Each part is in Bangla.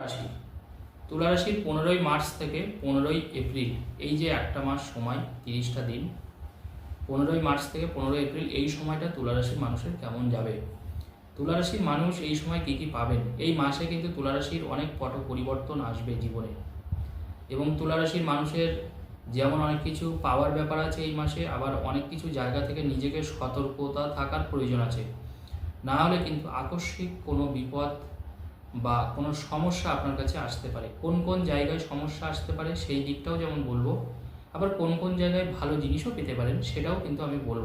রাশি। তুলা রাশির পনেরোই মার্চ থেকে পনেরোই এপ্রিল, এই যে একটা মাস সময়, তিরিশটা দিন, পনেরোই মার্চ থেকে পনেরোই এপ্রিল, এই সময়টা তুলা রাশির মানুষের কেমন যাবে? তুলা রাশির মানুষ এই সময় কী কী পাবেন? এই মাসে কিন্তু তুলা রাশির অনেক পট পরিবর্তন আসবে জীবনে। এবং তুলা রাশির মানুষের যেমন অনেক কিছু পাওয়ার ব্যাপার আছে এই মাসে, আবার অনেক কিছু জায়গা থেকে নিজেকে সতর্কতা থাকার প্রয়োজন আছে। না হলে কিন্তু আকস্মিক কোনো বিপদ বা কোনো সমস্যা আপনার কাছে আসতে পারে। কোন কোন জায়গায় সমস্যা আসতে পারে সেই দিকটাও যেমন বলব, আবার কোন কোন জায়গায় ভালো জিনিসও পেতে পারেন সেটাও কিন্তু আমি বলব।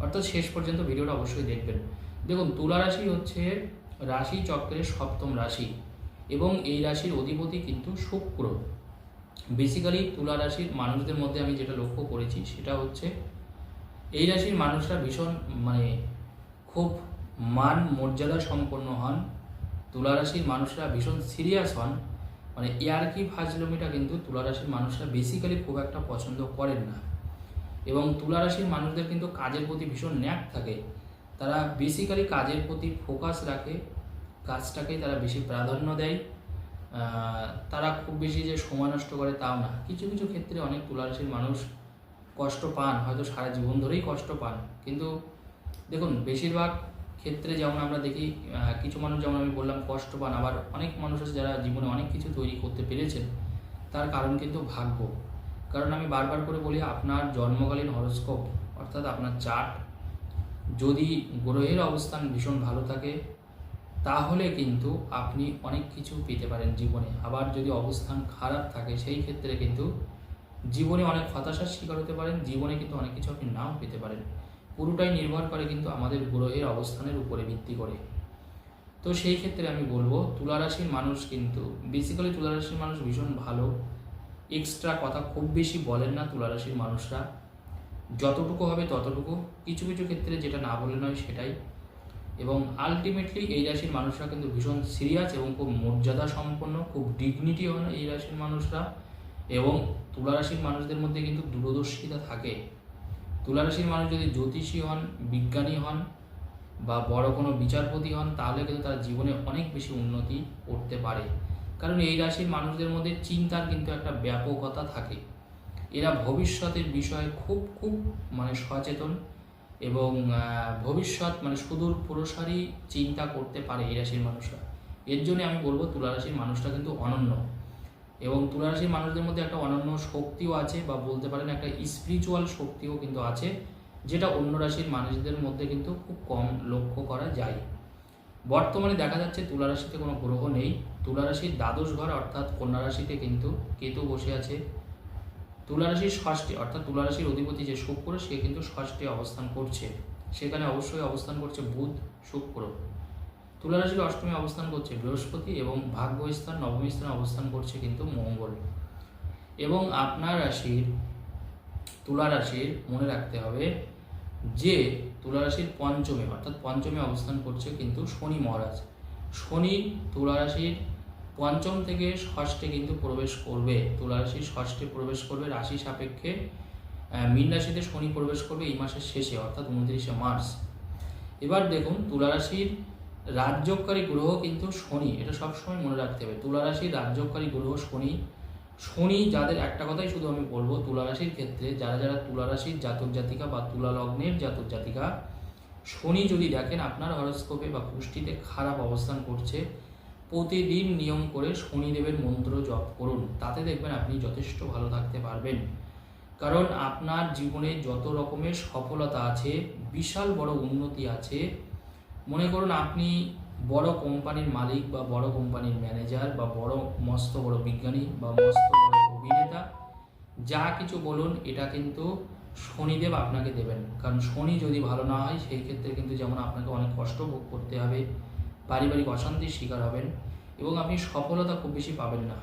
অর্থাৎ শেষ পর্যন্ত ভিডিওটা অবশ্যই দেখবেন। দেখুন, তুলা রাশি হচ্ছে রাশি চক্রের সপ্তম রাশি এবং এই রাশির অধিপতি কিন্তু শুক্র। বেসিক্যালি তুলা রাশির মানুষদের মধ্যে আমি যেটা লক্ষ্য করেছি সেটা হচ্ছে এই রাশির মানুষরা ভীষণ মানে খুব মান মর্যাদা সম্পন্ন হন। তুলা রাশির মানুষরা ভীষণ সিরিয়াস হন। মানে ইয়ারকি ফাজলমিটা কিন্তু তুলা রাশির মানুষরা বেসিক্যালি খুব একটা পছন্দ করেন না। এবং তুলা রাশির মানুষদের কিন্তু কাজের প্রতি ভীষণ ন্যাক থাকে। তারা বেসিক্যালি কাজের প্রতি ফোকাস রাখে কাজটাকে তারা বেশি প্রাধান্য দেয়। তারা খুব বেশি যে সময় নষ্ট করে তাও না। কিছু কিছু ক্ষেত্রে অনেক তুলা রাশির মানুষ কষ্ট পান, হয়তো সারা জীবন ধরেই কষ্ট পান। কিন্তু দেখুন, বেশিরভাগ ক্ষেত্রে যেমন আমরা দেখি কিছু মানুষ যেমন আমি বললাম, কষ্ট পান। আবার অনেক মানুষ আছে যারা জীবনে অনেক কিছু তৈরি করতে পেরেছেন। তার কারণ কিন্তু ভাগ্য। কারণ আমি বারবার করে বলি, আপনার জন্মকালীন হরস্কোপ, অর্থাৎ আপনার চার্ট, যদি গ্রহের অবস্থান ভীষণ ভালো থাকে, তাহলে কিন্তু আপনি অনেক কিছু পেতে পারেন জীবনে। আবার যদি অবস্থান খারাপ থাকে, সেই ক্ষেত্রে কিন্তু জীবনে অনেক হতাশার শিকার হতে পারেন। জীবনে কিন্তু অনেক কিছু আপনি নাও পেতে পারেন। পুরোটাই নির্ভর করে কিন্তু আমাদের গ্রহের অবস্থানের উপরে ভিত্তি করে। তো সেই ক্ষেত্রে আমি বলব, তুলারাশির মানুষ কিন্তু বেসিক্যালি তুলারাশির মানুষ ভীষণ ভালো। এক্সট্রা কথা খুব বেশি বলেন না তুলারাশির মানুষরা। যতটুকু হবে ততটুকু। কিছু কিছু ক্ষেত্রে যেটা না বলে নয় সেটাই। এবং আলটিমেটলি এই রাশির মানুষরা কিন্তু ভীষণ সিরিয়াস এবং খুব মর্যাদা সম্পন্ন, খুব ডিগনিটি হন এই রাশির মানুষরা। এবং তুলা রাশির মানুষদের মধ্যে কিন্তু দূরদর্শিতা থাকে। তুলা রাশির মানুষ যদি জ্যোতিষী হন, বিজ্ঞানী হন বা বড় কোনো বিচারপতি হন, তাহলে কিন্তু তারা জীবনে অনেক বেশি উন্নতি করতে পারে। কারণ এই রাশির মানুষদের মধ্যে চিন্তার কিন্তু একটা ব্যাপকতা থাকে। এরা ভবিষ্যতের বিষয়ে খুব খুব মানে সচেতন এবং ভবিষ্যৎ মানে সুদূর প্রসারী চিন্তা করতে পারে এই রাশির মানুষরা। এর জন্য আমি বলব তুলা রাশির মানুষটা কিন্তু অনন্য। এবং তুলা রাশির মানুষদের মধ্যে একটা অনন্য শক্তিও আছে বা বলতে পারেন একটা স্পিরিচুয়াল শক্তিও কিন্তু আছে, যেটা অন্য রাশির মানুষদের মধ্যে কিন্তু খুব কম লক্ষ্য করা যায়। বর্তমানে দেখা যাচ্ছে তুলা রাশিতে কোনো গ্রহ নেই। তুলা রাশির দ্বাদশ ঘর অর্থাৎ কন্যা রাশিতে কিন্তু কেতু বসে আছে। তুলা রাশির ষষ্ঠে অর্থাৎ তুলা রাশির অধিপতি যে শুক্র, সে কিন্তু ষষ্ঠে অবস্থান করছে। সেখানে অবশ্যই অবস্থান করছে বুধ, শুক্র। তুলা রাশির অষ্টমী অবস্থান করছে বৃহস্পতি এবং ভাগ্য স্থান নবম স্থানে অবস্থান করছে কিন্তু মঙ্গল। এবং আপনার রাশির, তুলা রাশির মনে রাখতে হবে যে তুলা রাশির পঞ্চমে, অর্থাৎ পঞ্চমে অবস্থান করছে কিন্তু শনি মহারাজ। শনি তুলা রাশির পঞ্চম থেকে ষষ্ঠে কিন্তু প্রবেশ করবে। তুলা রাশির ষষ্ঠে প্রবেশ করবে রাশি সাপেক্ষে মীন রাশিতে শনি প্রবেশ করবে এই মাসের শেষে, অর্থাৎ উনত্রিশে মার্চ। এবার দেখুন, তুলা রাশির রাজ্যকারী গ্রহ কিন্তু শনি, এটা সবসময় মনে রাখতে হবে। তুলা রাশির রাজ্যকারী গ্রহ শনি। শনি যাদের একটা কথাই শুধু আমি বলব, তুলারাশির ক্ষেত্রে যারা যারা তুলা রাশির জাতক জাতিকা বা তুলা লগ্নের জাতক জাতিকা, শনি যদি দেখেন আপনার হরস্কোপে বা পুষ্টিতে খারাপ অবস্থান করছে, প্রতিদিন নিয়ম করে শনিদেবের মন্ত্র জপ করুন। তাতে দেখবেন আপনি যথেষ্ট ভালো থাকতে পারবেন। কারণ আপনার জীবনে যত রকমের সফলতা আছে, বিশাল বড় উন্নতি আছে মনে করুন আপনি বড় কোম্পানির মালিক বা বড় কোম্পানির ম্যানেজার বা বড়, মস্ত বড় বিজ্ঞানী বা মস্ত বড় অভিনেতা, যা কিছু বলুন, এটা কিন্তু শনিদেব আপনাকে দেবেন। কারণ শনি যদি ভালো না হয়, সেই ক্ষেত্রে কিন্তু যেমন আপনাকে অনেক কষ্ট ভোগ করতে হবে, পারিবারিক অশান্তির শিকার হবেন এবং আপনি সফলতা খুব বেশি পাবেন না।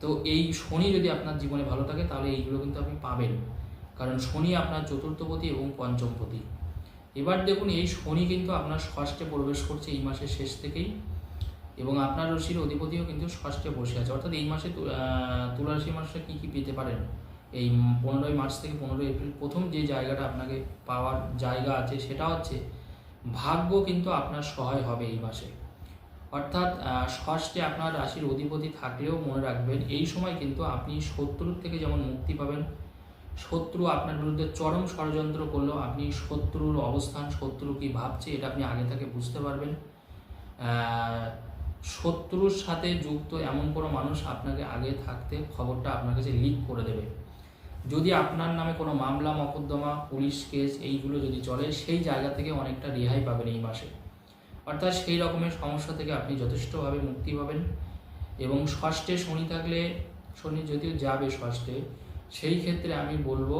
তো এই শনি যদি আপনার জীবনে ভালো থাকে, তাহলে এইগুলো কিন্তু আপনি পাবেন। কারণ শনি আপনার চতুর্থপতি এবং পঞ্চমপতি। এবার দেখুন, এই শনি কিন্তু আপনার ষষ্ঠে প্রবেশ করছে এই মাসের শেষ থেকেই এবং আপনার রাশির অধিপতিও কিন্তু ষষ্ঠে বসে আছে। অর্থাৎ এই মাসে তুলা রাশি কী কী পেতে পারেন? এই পনেরোই মার্চ থেকে পনেরোই এপ্রিল প্রথম যে জায়গাটা আপনাকে পাওয়ার জায়গা আছে সেটা হচ্ছে, ভাগ্য কিন্তু আপনার সহায় হবে এই মাসে। অর্থাৎ ষষ্ঠে আপনার রাশির অধিপতি থাকলেও মনে রাখবেন, এই সময় কিন্তু আপনি শত্রুর থেকে যেমন মুক্তি পাবেন শত্রু আপনার বিরুদ্ধে চরম ষড়যন্ত্র করলেও আপনি শত্রুর অবস্থান, শত্রু কি ভাবছে, এটা আপনি আগে থেকে বুঝতে পারবেন। শত্রুর সাথে যুক্ত এমন কোনো মানুষ আপনাকে আগে থাকতে খবরটা আপনার কাছে লিক করে দেবে। যদি আপনার নামে কোনো মামলা, মকদ্দমা, পুলিশ কেস এইগুলো যদি চলে, সেই জায়গা থেকে অনেকটা রেহাই পাবেন এই মাসে। অর্থাৎ সেই রকমের সমস্যা থেকে আপনি যথেষ্টভাবে মুক্তি পাবেন। এবং ষষ্ঠে শনি থাকলে, শনি যদিও যাবে ষষ্ঠে সেই ক্ষেত্রে আমি বলব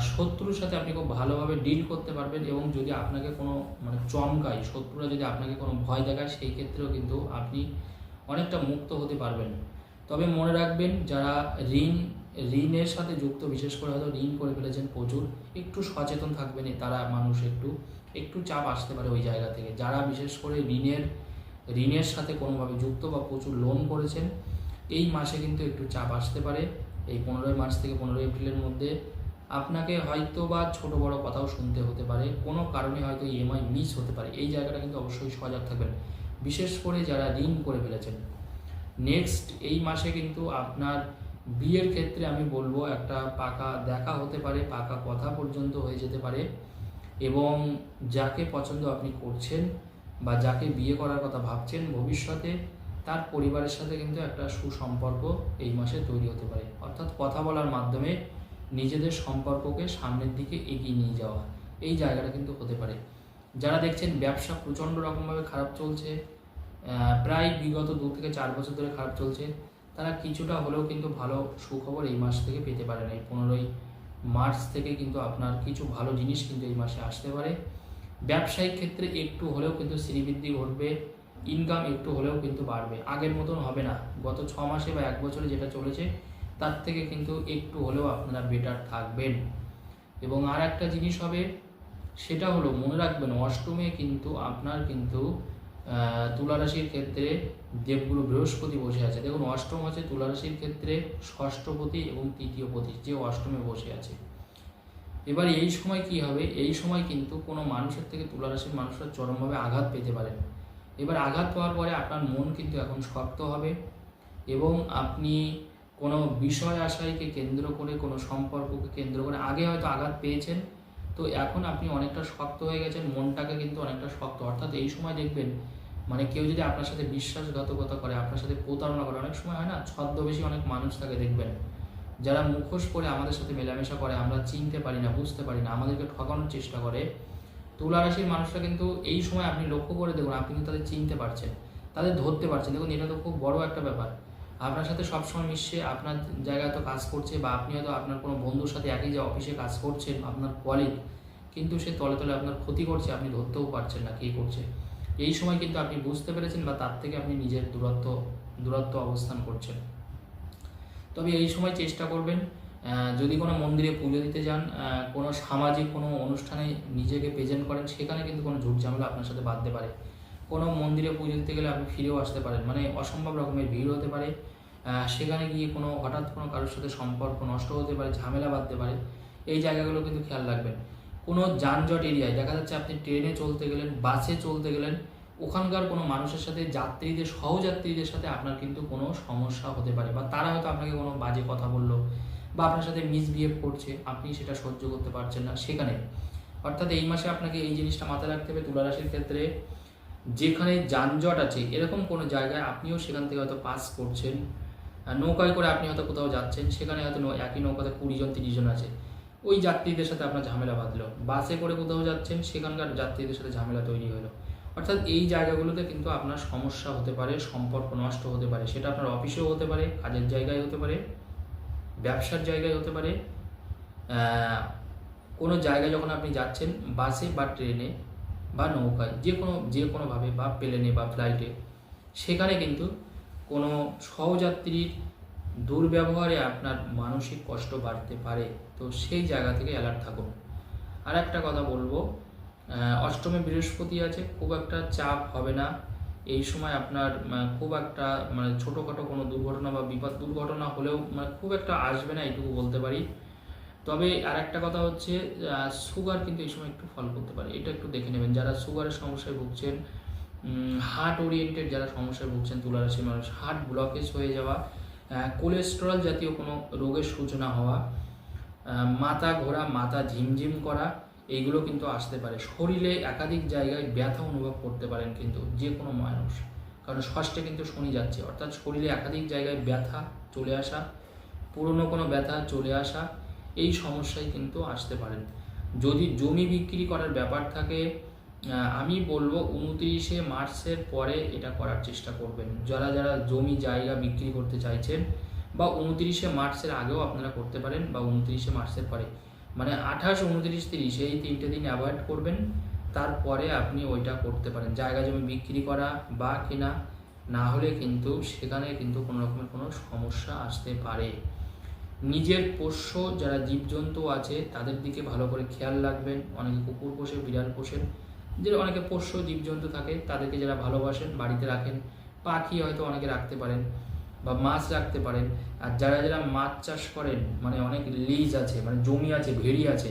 শত্রুর সাথে আপনি খুব ভালোভাবে ডিল করতে পারবেন এবং যদি আপনাকে কোনো মানে চমকায়, শত্রুরা যদি আপনাকে কোনো ভয় দেখায়, সেই ক্ষেত্রেও কিন্তু আপনি অনেকটা মুক্ত হতে পারবেন। তবে মনে রাখবেন, যারা ঋণ, ঋণের সাথে যুক্ত, বিশেষ করে হয়তো ঋণ করে ফেলেছেন প্রচুর, একটু সচেতন থাকবেন, তারা মানুষ একটু একটু চাপ আসতে পারে ওই জায়গা থেকে। যারা বিশেষ করে ঋণের ঋণের সাথে কোনোভাবে যুক্ত বা প্রচুর লোন করেছেন, এই মাসে কিন্তু একটু চাপ আসতে পারে। এই পনেরোই মার্চ থেকে পনেরোই এপ্রিলের মধ্যে আপনাকে হয়তো বা ছোট বড় কথাও শুনতে হতে পারে, কোনো কারণে হয়তো ইএমআই মিস হতে পারে। এই জায়গাটা কিন্তু অবশ্যই সজাগ থাকবেন। বিশেষ করে যারা ঋণ করে ফেলেছেন। নেক্সট এই মাসে কিন্তু আপনার বিয়ের ক্ষেত্রে আমি বলব একটা পাকা দেখা হতে পারে, পাকা কথা পর্যন্ত হয়ে যেতে পারে এবং যাকে পছন্দ আপনি করছেন বা যাকে বিয়ে করার কথা ভাবছেন, ভবিষ্যতে তার পরিবারের সাথে কিন্তু একটা সুসম্পর্ক এই মাসে তৈরি হতে পারে। অর্থাৎ কথা বলার মাধ্যমে নিজেদের সম্পর্ককে সামনের দিকে এগিয়ে নিয়ে যাওয়া, এই জায়গাটা কিন্তু হতে পারে। যারা দেখছেন ব্যবসা প্রচণ্ড রকমভাবে খারাপ চলছে প্রায় বিগত দু থেকে চার বছর ধরে খারাপ চলছে, তারা কিছুটা হলেও কিন্তু ভালো সুখবর এই মাস থেকে পেতে পারেন। এই পনেরোই মার্চ থেকে কিন্তু আপনার কিছু ভালো জিনিস কিন্তু এই মাসে আসতে পারে। ব্যবসায়িক ক্ষেত্রে একটু হলেও কিন্তু শ্রীবৃদ্ধি ঘটবে ইনকাম একটু হলেও কিন্তু বাড়বে। আগের মতন হবে না। গত ছ মাসে বা এক বছরে যেটা চলেছে তার থেকে কিন্তু একটু হলেও আপনারা বেটার থাকবেন। এবং আর একটা জিনিস হবে সেটা হলো মনে রাখবেন অষ্টমে কিন্তু আপনার কিন্তু আহ, তুলা রাশির ক্ষেত্রে দেবগুরু বৃহস্পতি বসে আছে। দেখুন অষ্টম হচ্ছে তুলা রাশির ক্ষেত্রে ষষ্ঠপতি এবং তৃতীয় পতি যে অষ্টমে বসে আছে। এবার এই সময় কি হবে? এই সময় কিন্তু কোনো মানুষের থেকে তুলা রাশির মানুষরা চরমভাবে আঘাত পেতে পারেন। এবার আঘাত পাওয়ার পরে আপনার মন কিন্তু এখন শক্ত হবে এবং আপনি কোনো বিষয় আশাইকে কেন্দ্র করে, কোনো সম্পর্ককে কেন্দ্র করে আগে হয়তো আঘাত পেয়েছেন। তো এখন আপনি অনেকটা শক্ত হয়ে গেছেন, মনটাকে কিন্তু অনেকটা শক্ত। অর্থাৎ এই সময় দেখবেন মানে কেউ যদি আপনার সাথে বিশ্বাসঘাতকতা করে, আপনার সাথে প্রতারণা করে, অনেক সময় হয় না, ছদ্মবেশী অনেক মানুষ থাকে দেখবেন, যারা মুখোশ করে আমাদের সাথে মেলামেশা করে, আমরা চিনতে পারি না, বুঝতে পারি না, আমাদেরকে ঠকানোর চেষ্টা করে। তুলা রাশির মানুষরা কিন্তু এই সময় আপনি লক্ষ্য করে দেখুন, আপনি কিন্তু তাদের চিনতে পারছেন, তাদের ধরতে পারছেন। দেখুন, এটা তো খুব বড় একটা ব্যাপার। আপনার সাথে সবসময় মিশছে আপনার জায়গায় তো কাজ করছে বা আপনি হয়তো আপনার কোনো বন্ধুর সাথে একই যে অফিসে কাজ করছেন, আপনার কলিগ কিন্তু সে তলে তলে আপনার ক্ষতি করছে, আপনি ধরতেও পারছেন না কে করছে। এই সময় কিন্তু আপনি বুঝতে পেরেছেন বা তার থেকে আপনি নিজের দূরত্ব দূরত্ব অবস্থান করছেন। তবে এই সময় চেষ্টা করবেন যদি কোনো মন্দিরে পুজো দিতে যান কোনো সামাজিক কোনো অনুষ্ঠানে নিজেকে প্রেজেন্ট করেন, সেখানে কিন্তু কোনো ঝুট ঝামেলা আপনার সাথে বাঁধতে পারে। কোনো মন্দিরে পুজো দিতে গেলে আপনি ফিরেও আসতে পারেন মানে অসম্ভব রকমের ভিড় হতে পারে। সেখানে গিয়ে কোনো হঠাৎ কোনো কারোর সাথে সম্পর্ক নষ্ট হতে পারে, ঝামেলা বাঁধতে পারে। এই জায়গাগুলো কিন্তু খেয়াল রাখবেন। কোনো যানজট এরিয়ায় দেখা যাচ্ছে আপনি ট্রেনে চলতে গেলেন বাসে চলতে গেলেন, ওখানকার কোনো মানুষের সাথে, যাত্রীদের, সহযাত্রীদের সাথে আপনার কিন্তু কোনো সমস্যা হতে পারে বা তারা হয়তো আপনাকে কোনো বাজে কথা বলল। বা আপনার সাথে মিসবিহেভ করছে, আপনি সেটা সহ্য করতে পারছেন না, সেখানে। অর্থাৎ এই মাসে আপনাকে এই জিনিসটা মাথায় রাখতে হবে তুলা রাশির ক্ষেত্রে যেখানে যানজট আছে, এরকম কোনো জায়গায় আপনিও সেখান থেকে হয়তো পাস করছেন নৌকায় করে আপনি হয়তো কোথাও যাচ্ছেন, সেখানে হয়তো একই নৌকাতে কুড়ি জন, তিরিশ জন আছে। ওই যাত্রীদের সাথে আপনার ঝামেলা বাঁধলো। বাসে করে কোথাও যাচ্ছেন, সেখানকার যাত্রীদের সাথে ঝামেলা তৈরি হলো। অর্থাৎ এই জায়গাগুলোতে কিন্তু আপনার সমস্যা হতে পারে, সম্পর্ক নষ্ট হতে পারে, সেটা আপনার অফিসেও হতে পারে, কাজের জায়গায় হতে পারে। ব্যবসার জায়গায় হতে পারে কোনো জায়গায় যখন আপনি যাচ্ছেন, বাসে বা ট্রেনে বা নৌকায়, যে কোনো, যে কোনোভাবে, বা প্লেনে বা ফ্লাইটে, সেখানে কিন্তু কোনো সহযাত্রীর দুর্ব্যবহারে আপনার মানসিক কষ্ট বাড়তে পারে। তো সেই জায়গা থেকে অ্যালার্ট থাকুন। আর একটা কথা বলব অষ্টমে বৃহস্পতি আছে, খুব একটা চাপ হবে না। এই সময় আপনার খুব একটা মানে ছোটোখাটো কোনো দুর্ঘটনা বা বিপদ, দুর্ঘটনা হলেও মানে খুব একটা আসবে না, এইটুকু বলতে পারি। তবে আর একটা কথা হচ্ছে সুগার কিন্তু এই সময় একটু ফল করতে পারে। এটা একটু দেখে নেবেন। যারা সুগারের সমস্যায় ভুগছেন হার্ট ওরিয়েন্টেড যারা সমস্যায় ভুগছেন তুলারাশির মানুষ হার্ট ব্লকেজ হয়ে যাওয়া কোলেস্টেরল জাতীয় কোনো রোগের সূচনা হওয়া মাথা ঘোরা, মাথা ঝিমঝিম করা এইগুলো কিন্তু আসতে পারে। শরীরে একাধিক জায়গায় ব্যথা অনুভব করতে পারেন কিন্তু যে কোনো মানুষ। কারণ ষষ্ঠে কিন্তু শনি যাচ্ছে। অর্থাৎ শরীরে একাধিক জায়গায় ব্যথা চলে আসা, পুরনো কোনো ব্যথা চলে আসা, এই সমস্যায় কিন্তু আসতে পারেন। যদি জমি বিক্রি করার ব্যাপার থাকে আমি বলব উনত্রিশে মার্চের পরে এটা করার চেষ্টা করবেন। যারা যারা জমি জায়গা বিক্রি করতে চাইছেন, বা উনত্রিশে মার্চের আগেও আপনারা করতে পারেন, বা উনত্রিশে মার্চের পরে। মানে আঠাশ উনত্রিশ তিরিশ এই তিনটে দিন অ্যাভয়েড করবেন। তারপরে আপনি ওইটা করতে পারেন। জায়গা জমি বিক্রি করা বা কেনা না হলে কিন্তু সেখানে কিন্তু কোনো রকমের কোনো সমস্যা আসতে পারে। নিজের পোষ্য যারা জীবজন্তু আছে, তাদের দিকে ভালো করে খেয়াল রাখবেন। অনেকে কুকুর পোষে, বিড়াল পোষেন যে অনেকে পোষ্য জীবজন্তু থাকে, তাদেরকে যারা ভালোবাসেন, বাড়িতে রাখেন, পাখি হয়তো অনেকে রাখতে পারেন। বা মাছ রাখতে পারেন। আর যারা যারা মাছ চাষ করেন মানে অনেক লিজ আছে মানে জমি আছে, ভেড়ি আছে,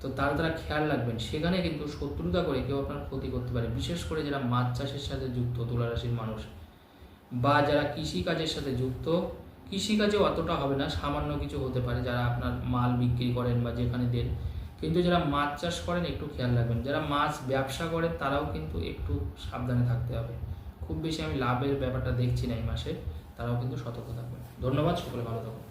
তো তারা তারা খেয়াল রাখবেন। সেখানে কিন্তু শত্রুতা করে কেউ আপনার ক্ষতি করতে পারে। বিশেষ করে যারা মাছ চাষের সাথে যুক্ত তুলারাশির মানুষ, বা যারা কৃষিকাজের সাথে যুক্ত কৃষিকাজে অতটা হবে না, সামান্য কিছু হতে পারে। যারা আপনার মাল বিক্রি করেন বা যেখানে দেন। কিন্তু যারা মাছ চাষ করেন, একটু খেয়াল রাখবেন। যারা মাছ ব্যবসা করেন, তারাও কিন্তু একটু সাবধানে থাকতে হবে। খুব বেশি আমি লাভের ব্যাপারটা দেখছি না এই মাসে। তারাও কিন্তু সতর্ক থাকবে ধন্যবাদ সকলে ভালো থাকুন।